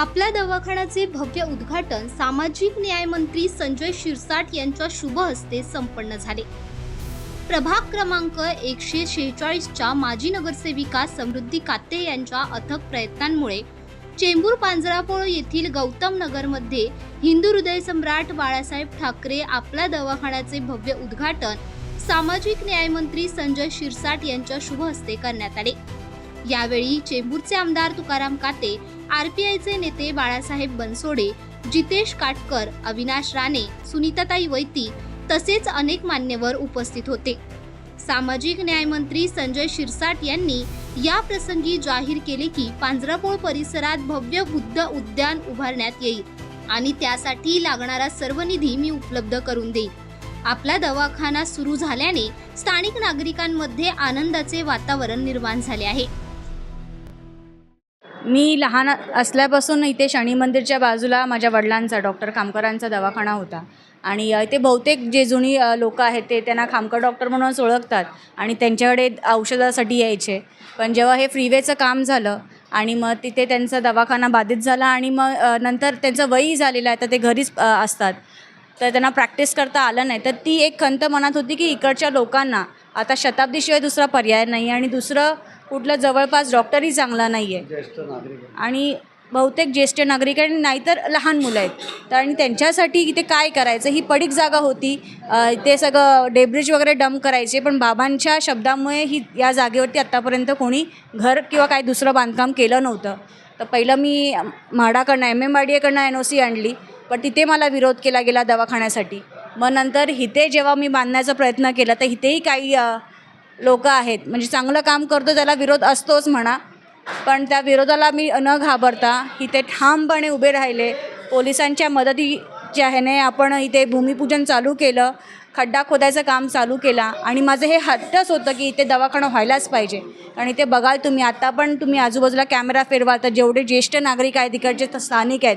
आपल्या दवाखान्याचे भव्य उद्घाटन सामाजिक न्याय मंत्री संजय शिरसाट यांच्या शुभ हस्ते संपन्न झाले. प्रभाग क्रमांक एकशे शेहेचाळीसच्या माजी नगरसेविका समृद्धी काते यांच्या अथक प्रयत्नांमुळे चेंबूर पांजरापोळ येथील गौतम नगरमध्ये हिंदू हृदय सम्राट बाळासाहेब ठाकरे आपल्या दवाखान्याचे भव्य उद्घाटन सामाजिक न्यायमंत्री संजय शिरसाट यांच्या शुभ हस्ते करण्यात आले. यावेळी चेंबूरचे आमदार तुकाराम काते आरपीआयचे नेते बाळासाहेब बनसोडे जितेश काटकर अविनाश राणे सुनीताताई वैती तसेच अनेक मान्यवर उपस्थित होते. सामाजिक न्यायमंत्री संजय शिरसाट यांनी या प्रसंगी जाहीर केले की पांजरापोळ परिसरात भव्य बुद्ध उद्यान उभारण्यात येईल आणि त्यासाठी लागणारा सर्व निधी मी उपलब्ध करून देईन. आपला दवाखाना सुरू झाल्याने स्थानिक नागरिकांमध्ये आनंदाचे वातावरण निर्माण झाले आहे. मी लहान असल्यापासून इथे शनी मंदिरच्या बाजूला माझ्या वडिलांचा डॉक्टर खामकरांचा दवाखाना होता. आणि इथे बहुतेक जे जुनी लोक आहेत ते त्यांना खामकर डॉक्टर म्हणूनच ओळखतात आणि त्यांच्याकडे औषधासाठी यायचे. पण जेव्हा हे फ्रीवेचं काम झालं आणि मग तिथे त्यांचा दवाखाना बाधित झाला आणि मग नंतर त्यांचं वयही झालेलं आहे तर ते घरीच असतात. तर त्यांना प्रॅक्टिस करता आलं नाही. तर ती एक खंत मनात होती की इकडच्या लोकांना आता शताब्दीशिवाय दुसरा पर्याय नाही आणि दुसरं कुठलं जवळपास डॉक्टरही चांगला नाही आहे. आणि बहुतेक ज्येष्ठ नागरिक आणि नाहीतर लहान मुलं आहेत. तर आणि त्यांच्यासाठी इथे काय करायचं? ही पडीक जागा होती. ते सगळं डेब्रिज वगैरे डंप करायचे पण बाबांच्या शब्दामुळे ही या जागेवरती आत्तापर्यंत कोणी घर किंवा काय दुसरं बांधकाम केलं नव्हतं. तर पहिलं मी म्हाडाकडनं एम एम वाडीकडनं एन ओ सी आणली. पण तिथे मला विरोध केला गेला दवाखान्यासाठी. मग नंतर इथे जेव्हा मी बांधण्याचा प्रयत्न केला तर इथेही काही लोक आहेत. म्हणजे चांगलं काम करतो त्याला विरोध असतोच म्हणा. पण त्या विरोधाला मी न घाबरता इथे ठामपणे उभे राहिले. पोलिसांच्या मदतीच्या ह्याने आपण इथे भूमिपूजन चालू केलं खड्डा खोदायचं काम चालू केला आणि माझं हे हट्टच होतं की इथे दवाखाना व्हायलाच पाहिजे. आणि ते बघाल तुम्ही आता पण तुम्ही आजूबाजूला कॅमेरा फिरवाल तर जेवढे ज्येष्ठ नागरिक आहेत तिकडचे स्थानिक आहेत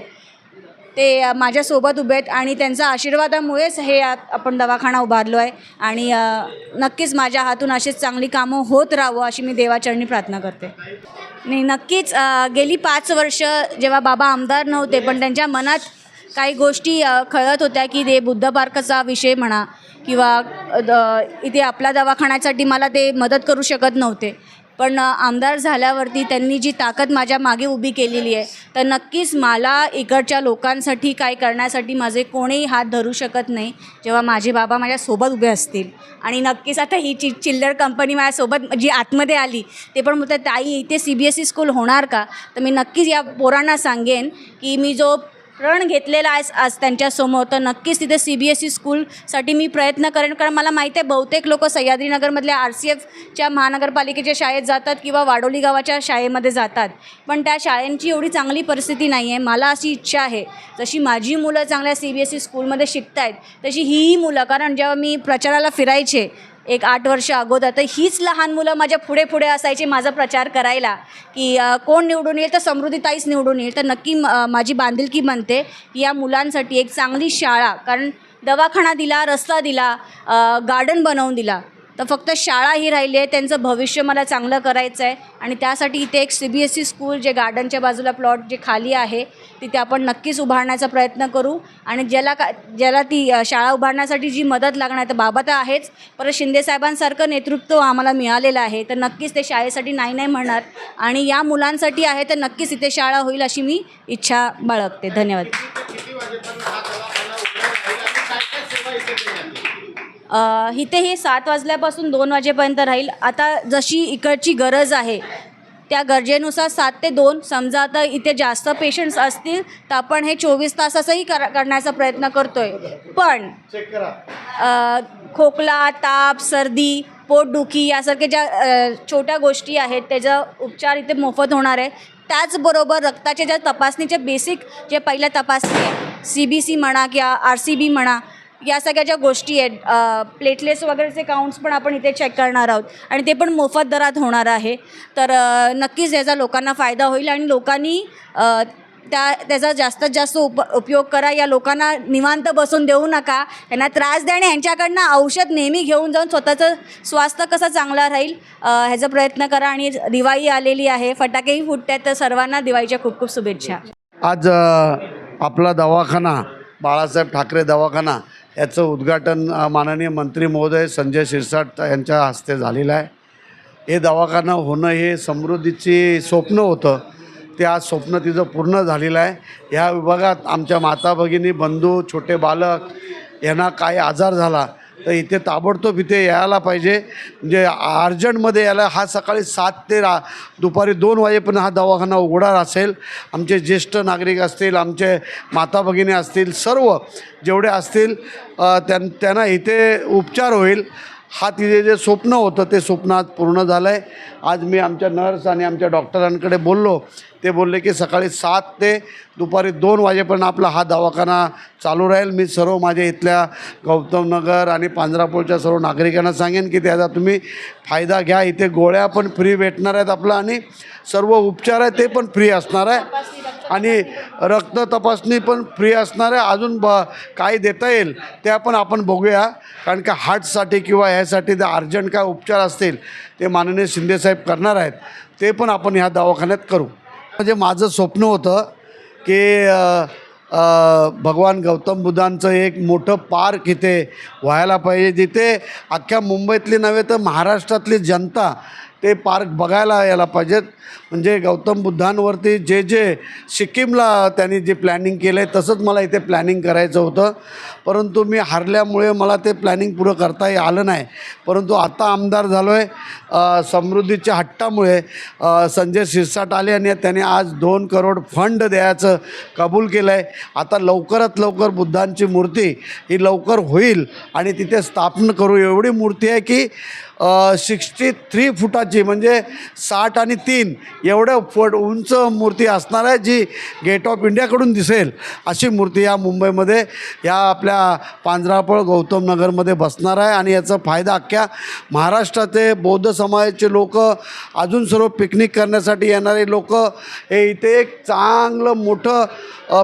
ते माझ्यासोबत उभे आहेत आणि त्यांच्या आशीर्वादामुळेच हे आपण दवाखाना उभारलो आहे. आणि नक्कीच माझ्या हातून अशीच चांगली कामं होत राहावं अशी मी देवाचरणी प्रार्थना करते. नाही नक्कीच गेली पाच वर्ष जेव्हा बाबा आमदार नव्हते पण त्यांच्या मनात काही गोष्टी खळत कळत होत्या की ते बुद्ध पार्कचा विषय म्हणा किंवा द- इथे आपल्या दवाखान्यासाठी मला ते मदत करू शकत नव्हते. पण आमदार झाल्यावरती त्यांनी जी ताकद माझ्या मागे उभी केलेली आहे तर नक्कीच मला इकडच्या लोकांसाठी काय करण्यासाठी माझे कोणीही हात धरू शकत नाही जेव्हा माझे बाबा माझ्यासोबत उभे असतील. आणि नक्कीच आता ही चि चिल्लर कंपनी माझ्यासोबत जी आतमध्ये आली ते पण म्हणतात ताई इथे C B S E school होणार का? तर मी नक्कीच या पोरांना सांगेन की मी जो प्रण घेतलेला आहे आज त्यांच्यासमोर तर नक्कीच तिथे सी बी एस ई स्कूलसाठी मी प्रयत्न करेन. कारण मला माहीत आहे बहुतेक लोक सह्याद्रीनगरमधल्या आर सी एफच्या महानगरपालिकेच्या शाळेत जातात किंवा वाडोली गावाच्या शाळेमध्ये जातात. पण त्या शाळेंची एवढी चांगली परिस्थिती नाही आहे. मला अशी इच्छा आहे जशी माझी मुलं चांगल्या सी बी एस ई स्कूलमध्ये शिकत आहेत तशी हीही मुलं. कारण जेव्हा मी प्रचाराला फिरायचे एक आठ वर्ष अगोदर तर हीच लहान मुलं माझ्या पुढे पुढे असायची माझा प्रचार करायला की कोण निवडून येईल? तर समृद्धीताईच निवडून येईल. तर नक्की म- माझी बांधिलकी बनते की या मुलांसाठी एक चांगली शाळा. कारण दवाखाना दिला रस्ता दिला गार्डन बनवून दिला. तर फक्त शाळा ही राहिली आहे त्यांचं भविष्य मला चांगलं करायचं आहे आणि त्यासाठी इथे एक C B S E school जे गार्डनच्या बाजूला प्लॉट जे खाली आहे तिथे आपण नक्कीच उभारण्याचा प्रयत्न करू. आणि ज्याला का ज्याला ती शाळा उभारण्यासाठी जी मदत लागणार तर बाबा तर आहेच. परत शिंदेसाहेबांसारखं नेतृत्व आम्हाला मिळालेलं आहे तर नक्कीच ते शाळेसाठी नाही नाही म्हणणार. आणि या मुलांसाठी आहे तर नक्कीच इथे शाळा होईल अशी मी इच्छा बाळगते. धन्यवाद. इथे हे सात वाजल्यापासून दोन वाजेपर्यंत राहील. आता जशी इकडची गरज आहे त्या गरजेनुसार सात ते दोन. समजा आता इथे जास्त पेशंट्स असतील तर आपण हे चोवीस तासाचंही कर करण्याचा प्रयत्न करतो आहे पण खोकला ताप सर्दी पोटदुखी यासारख्या ज्या छोट्या गोष्टी आहेत त्याचा उपचार इथे मोफत होणार आहे. त्याचबरोबर रक्ताच्या ज्या तपासणीच्या बेसिक जे पहिल्या तपासणी आहे सी बी सी म्हणा किंवा आर सी बी म्हणा या सगळ्या ज्या गोष्टी आहेत प्लेटलेस वगैरेचे काउंट्स पण आपण इथे चेक करणार आहोत. आणि ते पण मोफत दरात होणार आहे. तर नक्कीच याचा लोकांना फायदा होईल आणि लोकांनी त्या त्याचा जास्तीत जास्त उप उपयोग करा. या लोकांना निवांत बसून देऊ नका. यांना त्रास द्या आणि यांच्याकडनं औषध नेहमी घेऊन जाऊन स्वतःचं स्वास्थ्य कसं चांगलं राहील ह्याचा प्रयत्न करा. आणि दिवाळी आलेली आहे. फटाकेही फुटत आहेत तर सर्वांना दिवाळीच्या खूप खूप शुभेच्छा. आज आपला दवाखाना बाळासाहेब ठाकरे दवाखाना याचं उद्घाटन माननीय मंत्री महोदय संजय शिरसाट यांच्या हस्ते झालेलं आहे. हे दवाखाना होणं हे समृद्धीची स्वप्न होतं. ते आज स्वप्न तिचं पूर्ण झालेलं आहे. ह्या विभागात आमच्या माता भगिनी बंधू छोटे बालक यांना काय आजार झाला तर इथे ताबडतोब इथे यायला पाहिजे. म्हणजे अर्जंटमध्ये यायला हा सकाळी सात ते रा दुपारी दोन वाजेपर्यंत हा दवाखाना उघडा असेल. आमचे ज्येष्ठ नागरिक असतील आमचे माता भगिनी असतील सर्व जेवढे असतील त्यां त्यांना इथे उपचार होईल. हा तिथे जे स्वप्न होतं ते स्वप्न आज पूर्ण झालं आहे आज मी आमच्या नर्स आणि आमच्या डॉक्टरांकडे बोललो. ते बोलले की सकाळी सात ते दुपारी दोन वाजेपर्यंत आपला हा दवाखाना चालू राहील. मी सर्व माझ्या इथल्या गौतमनगर आणि पांजरापूरच्या सर्व नागरिकांना सांगेन की त्याचा तुम्ही फायदा घ्या. इथे गोळ्या पण फ्री भेटणार आहेत आपला आणि सर्व उपचार आहे ते पण फ्री असणार आहे. आणि रक्त तपासणी पण फ्री असणार आहे. अजून ब काय देता येईल त्या पण आपण बघूया. कारण का हार्टसाठी किंवा ह्यासाठी जर अर्जंट काय उपचार असतील ते माननीय शिंदेसाहेब करणार आहेत ते पण आपण ह्या दवाखान्यात करू. म्हणजे माझं स्वप्न होतं की भगवान गौतम बुद्धांचं एक मोठं पार्क इथे व्हायला पाहिजे. जिथे अख्ख्या मुंबईतली नव्हे तर महाराष्ट्रातली जनता ते पार्क बघायला यायला पाहिजेत. म्हणजे गौतम बुद्धांवरती जे जे सिक्कीमला त्यांनी जे प्लॅनिंग केलं आहे तसंच मला इथे प्लॅनिंग करायचं होतं. परंतु मी हरल्यामुळे मला ते प्लॅनिंग पुरं करता आलं नाही. परंतु आता आमदार झालो आहे समृद्धीच्या हट्टामुळे संजय शिरसाट आले आणि त्याने आज दोन करोड फंड द्यायचं कबूल केलं आहे आता लवकरात लवकर बुद्धांची मूर्ती ही लवकर होईल आणि तिथे स्थापन करू. एवढी मूर्ती आहे की सिक्स्टी थ्री फुटाची म्हणजे साठ आणि तीन एवढं फुट उंच मूर्ती असणार आहे जी गेट ऑफ इंडियाकडून दिसेल अशी मूर्ती या मुंबईमध्ये या आपल्या पांजरापळ गौतम नगरमध्ये बसणार आहे. आणि याचा फायदा अख्ख्या महाराष्ट्राचे बौद्ध समाजाचे लोक अजून सर्व पिकनिक करण्यासाठी येणारे लोक हे इथे एक चांगलं मोठं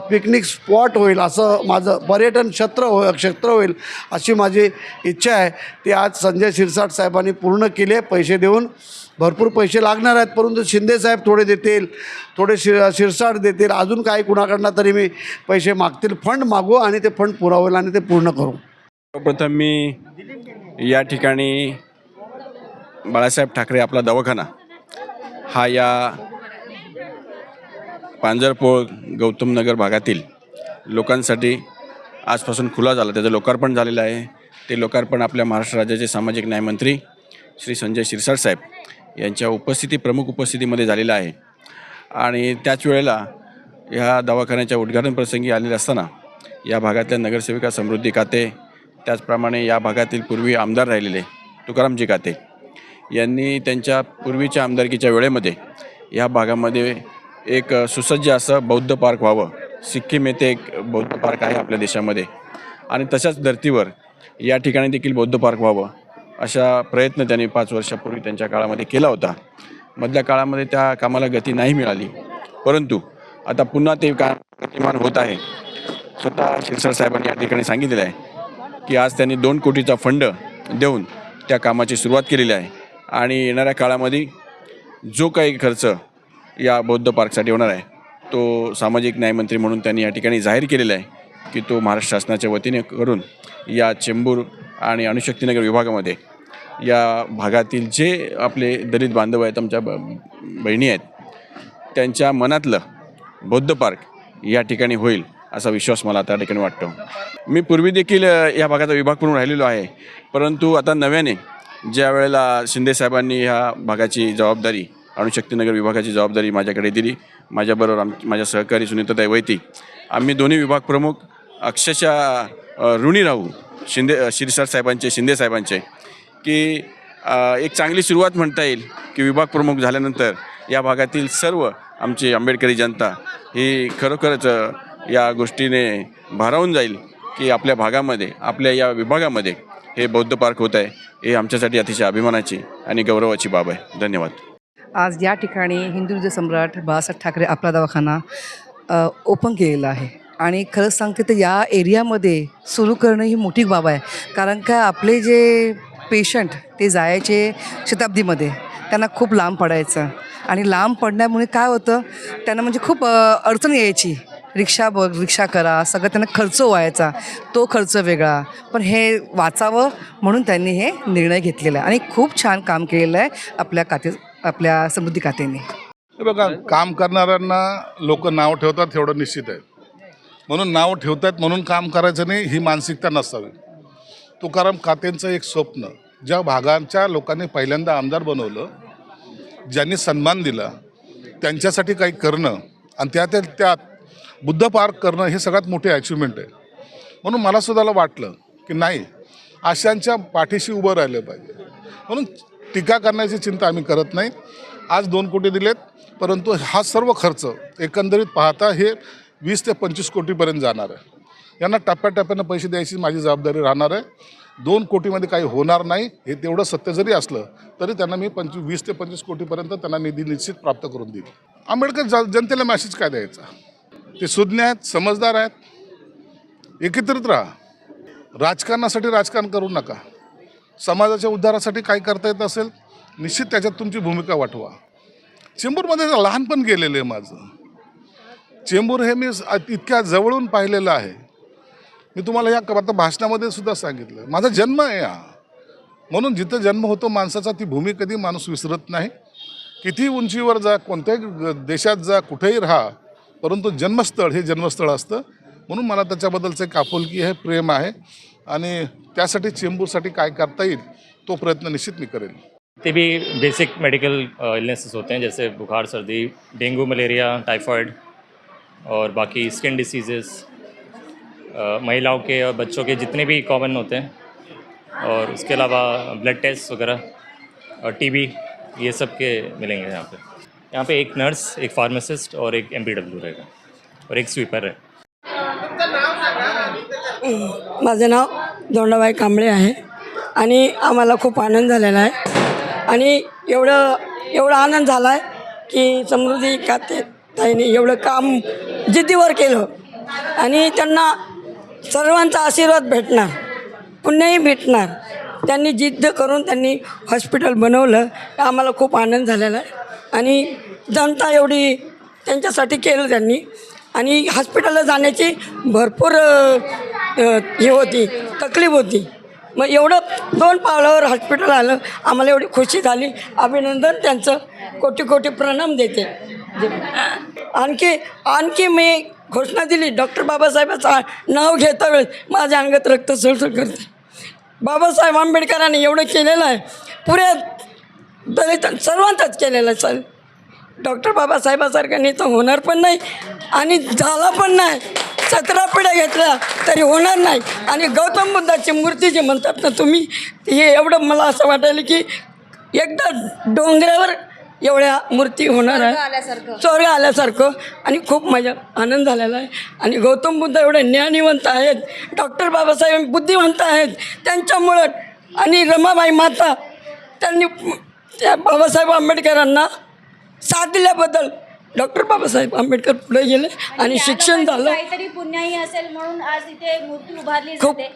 पिकनिक स्पॉट होईल असं माझं पर्यटन क्षेत्र हो क्षेत्र होईल अशी माझी इच्छा आहे. ती आज संजय शिरसाट साहेब साहेबांनी पूर्ण केले पैसे देऊन. भरपूर पैसे लागणार आहेत परंतु शिंदेसाहेब थोडे देतील थोडे शिर शिरसाट देतील. अजून काही कुणाकडनं तरी मी पैसे मागतील. फंड मागू आणि ते फंड पुरावेल आणि ते पूर्ण करू. सर्वप्रथम मी या ठिकाणी बाळासाहेब ठाकरे आपला दवाखाना. हा या पांजरपोळ गौतम नगर भागातील लोकांसाठी आजपासून खुला झाला. त्याचं लोकार्पण झालेलं आहे. ते लोकार्पण आपल्या महाराष्ट्र राज्याचे सामाजिक न्यायमंत्री श्री संजय शिरसाट साहेब यांच्या उपस्थिती प्रमुख उपस्थितीमध्ये झालेलं आहे. आणि त्याच वेळेला ह्या दवाखान्याच्या उद्घाटन प्रसंगी आलेले असताना या भागातल्या नगरसेविका समृद्धी काते त्याचप्रमाणे या भागातील पूर्वी आमदार राहिलेले तुकारामजी काते यांनी त्यांच्या पूर्वीच्या आमदारकीच्या वेळेमध्ये या भागामध्ये एक सुसज्ज असं बौद्ध पार्क व्हावं. सिक्कीम येथे एक बौद्ध पार्क आहे आपल्या देशामध्ये. आणि तशाच धर्तीवर या ठिकाणी देखील बौद्ध पार्क व्हावं अशा प्रयत्न त्यांनी पाच वर्षापूर्वी त्यांच्या काळामध्ये केला होता. मधल्या काळामध्ये त्या कामाला गती नाही मिळाली. परंतु आता पुन्हा ते काम गतिमान होत आहे. स्वतः शिरसाट साहेबांनी या ठिकाणी सांगितलेलं आहे की आज त्यांनी दोन कोटीचा फंड देऊन त्या कामाची सुरुवात केलेली आहे आणि येणाऱ्या काळामध्ये जो काही खर्च या बौद्ध पार्कसाठी होणार आहे तो सामाजिक न्यायमंत्री म्हणून त्यांनी या ठिकाणी जाहीर केलेला आहे. की तो महाराष्ट्र शासनाच्या वतीने करून या चेंबूर आणि अणुशक्तीनगर विभागामध्ये या भागातील जे आपले दलित बांधव आहेत आमच्या ब बहिणी आहेत त्यांच्या मनातलं बौद्ध पार्क या ठिकाणी होईल असा विश्वास मला त्या ठिकाणी वाटतो. मी पूर्वी देखील या भागाचा विभाग म्हणून राहिलेलो आहे. परंतु आता नव्याने ज्या वेळेला शिंदेसाहेबांनी ह्या भागाची जबाबदारी अणुशक्तीनगर विभागाची जबाबदारी माझ्याकडे दिली माझ्याबरोबर आम माझ्या सहकारी सुनीताताई वैती आम्ही दोन्ही विभाग प्रमुख अक्षरशः ऋणी राहू शिंदे शिरसाट साहेबांचे शिंदे साहेबांचे. की एक चांगली सुरुवात म्हणता येईल की विभाग प्रमुख झाल्यानंतर या भागातील सर्व आमची आंबेडकरी जनता ही खरोखरच या गोष्टीने भारावून जाईल की आपल्या भागामध्ये आपल्या या विभागामध्ये हे बौद्ध पार्क होत आहे हे आमच्यासाठी अतिशय अभिमानाची आणि गौरवाची बाब आहे. धन्यवाद. आज या ठिकाणी हिंदू सम्राट बाळासाहेब ठाकरे आपला दवाखाना ओपन केलेलं आहे. आणि खरंच सांगते तर या एरियामध्ये सुरू करणं ही मोठी बाब आहे. कारण का आपले जे पेशंट ते जायचे शताब्दीमध्ये. त्यांना खूप लांब पडायचं. आणि लांब पडण्यामुळे काय होतं त्यांना म्हणजे खूप अडचण यायची. रिक्षा बघ रिक्षा करा सगळं त्यांना खर्च व्हायचा. तो खर्च वेगळा. पण हे वाचावं म्हणून त्यांनी हे निर्णय घेतलेला आहे. आणि खूप छान काम केलेलं आहे आपल्या काते आपल्या समृद्धी कातेने. हे बघा काम करणाऱ्यांना लोक नाव ठेवतात तेवढं निश्चित आहे. म्हणून नाव ठेवतात म्हणून काम करायचं नाही ही मानसिकता नसावी. तुकाराम कातेंचं एक स्वप्न ज्या भागांच्या लोकांनी पहिल्यांदा आमदार बनवलं ज्यांनी सन्मान दिला त्यांच्यासाठी काही करणं आणि त्या त्यात बुद्ध पार्क करणं हे सगळ्यात मोठी अचिव्हमेंट आहे. म्हणून मला सुद्धा वाटलं की नाही अशांच्या पाठीशी उभं राहिलं पाहिजे. म्हणून टीका करण्याची चिंता आम्ही करत नाही. आज दोन कोटी दिलेत परंतु हा सर्व खर्च एकंदरीत पाहता हे वीस ते पंचवीस कोटीपर्यंत जाणार आहे. यांना टप्प्याटप्प्यानं पैसे द्यायची माझी जबाबदारी राहणार आहे. दोन कोटीमध्ये काही होणार नाही हे तेवढं सत्य जरी असलं तरी त्यांना मी पंचवीस वीस ते पंचवीस कोटीपर्यंत त्यांना निधी निश्चित प्राप्त करून देईल आंबेडकर ज जनतेला मॅसेज काय द्यायचा? ते सुज्ञ आहेत समजदार आहेत. एकत्रित राहा. राजकारणासाठी राजकारण करू नका. समाजाच्या उद्धारासाठी काय करता येत असेल निश्चित त्याच्यात तुमची भूमिका वाटवा. चेंबूरमध्ये लहानपण गेलेलं आहे माझं. चेंबूर हे मी इतक्या जवळून पाहिलेलं आहे. मी तुम्हाला या आता भाषणामध्ये सुद्धा सांगितलं. माझा जन्म आहे हा. म्हणून जिथं जन्म होतो माणसाचा ती भूमी कधी माणूस विसरत नाही. किती उंचीवर जा कोणत्याही ग- देशात जा कुठेही राहा परंतु जन्मस्थळ हे जन्मस्थळ असतं. म्हणून मला त्याच्याबद्दलचं एक आपुलकी आहे प्रेम आहे. आणि त्यासाठी चेंबूरसाठी काय करता येईल तो प्रयत्न निश्चित मी करेल. ते भी बेसिक मेडिकल इलनेसेस होते हैं, जैसे बुखार, सर्दी, डेंगू, मलेरिया टाइफाइड और बाकी स्किन डिसीजेस महिलाओं के और बच्चों के जितने भी कॉमन होते हैं और उसके अलावा ब्लड टेस्ट वगैरह और टीबी ये सब के मिलेंगे यहाँ पे। यहाँ पे एक नर्स एक फार्मासिस्ट और एक एम रहेगा और एक स्वीपर है। माझं नाव दोंडाबाई आहे आणि आम्हाला खूप आनंद आहे. आणि एवढं एवढा आनंद झाला आहे की समृद्धी खाते ताईने एवढं काम जिद्दीवर केलं. आणि त्यांना सर्वांचा आशीर्वाद भेटणार पुण्याही भेटणार. त्यांनी जिद्द करून त्यांनी हॉस्पिटल बनवलं. आम्हाला खूप आनंद झालेला आहे. आणि जनता एवढी त्यांच्यासाठी केलं त्यांनी. आणि हॉस्पिटलला जाण्याची भरपूर हे होती तकलीफ होती. मग एवढं दोन पावलावर हॉस्पिटल आलं. आम्हाला एवढी खुशी झाली. अभिनंदन त्यांचं. कोटी कोटी प्रणाम देते. आणखी आणखी मी घोषणा दिली. डॉक्टर बाबासाहेबाचं नाव घेता वेळेस माझ्या अंगात रक्त सळसळ करते. बाबासाहेब आंबेडकरांनी एवढं केलेलं आहे. पुऱ्या दलित सर्वांतच केलेलं आहे सर. डॉक्टर बाबासाहेबासारख्याने तर होणार पण नाही आणि झाला पण नाही. सतरा पिढ्या घेतल्या तरी होणार नाही. आणि गौतम बुद्धाची मूर्ती जी म्हणतात ना तुम्ही हे एवढं मला असं वाटायला की एकदा डोंगरावर एवढ्या मूर्ती होणार आहे. आल्यासारखं. स्वर्ग आल्यासारखं. आणि खूप माझा आनंद झालेला आहे. आणि गौतम बुद्ध एवढे ज्ञानीवंत आहेत. डॉक्टर बाबासाहेब बुद्धिवंत आहेत. त्यांच्यामुळं आणि रमाबाई माता त्यांनी त्या बाबासाहेब आंबेडकरांना साथ दिल्याबद्दल डॉक्टर बाबासाहेब आंबेडकर पुढे गेले आणि शिक्षण झालं. काहीतरी पुण्याही असेल म्हणून आज इथे मूर्ती उभारली खूप जाते.